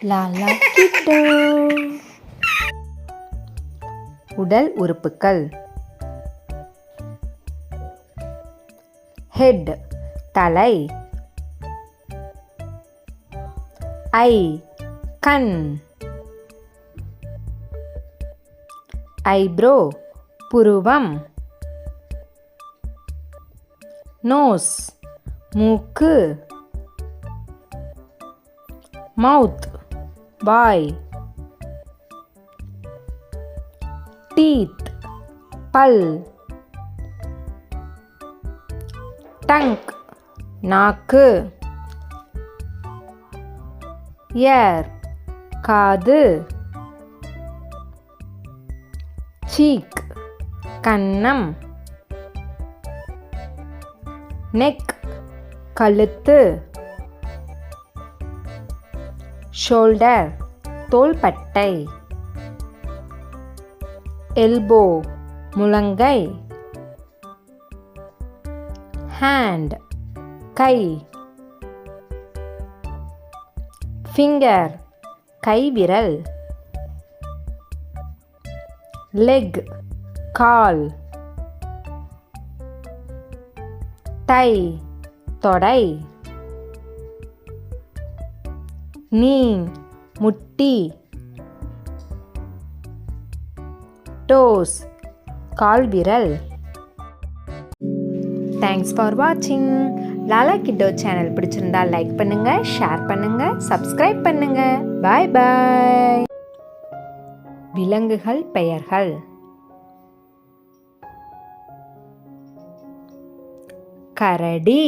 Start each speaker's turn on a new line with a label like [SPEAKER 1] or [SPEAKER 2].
[SPEAKER 1] லாலா கிட்டோ உடல் உறுப்புகள். ஹெட் தலை. ஐ கண். ஐப்ரோ புருவம். நோஸ் மூக்கு. மவுத் வாய் டீத். பல். டங்க். நாக்கு. ஏர். காது. சீக். கன்னம் நெக். கழுத்து. ஷோல்டர் தோள்பட்டை எல்போ முழங்கை ஹேண்ட் கை ஃபிங்கர் கைவிரல் லெக் கால் டை தொடை. நீ முட்டி டோஸ் கால்விரல் தேங்க்ஸ் ஃபார் வாட்சிங் லாலா கிட்டோ சேனல் பிடிச்சிருந்தா லைக் பண்ணுங்க ஷேர் பண்ணுங்க சப்ஸ்கிரைப் பண்ணுங்க. பாய் பாய் விலங்குகள் பெயர்கள். கரடி.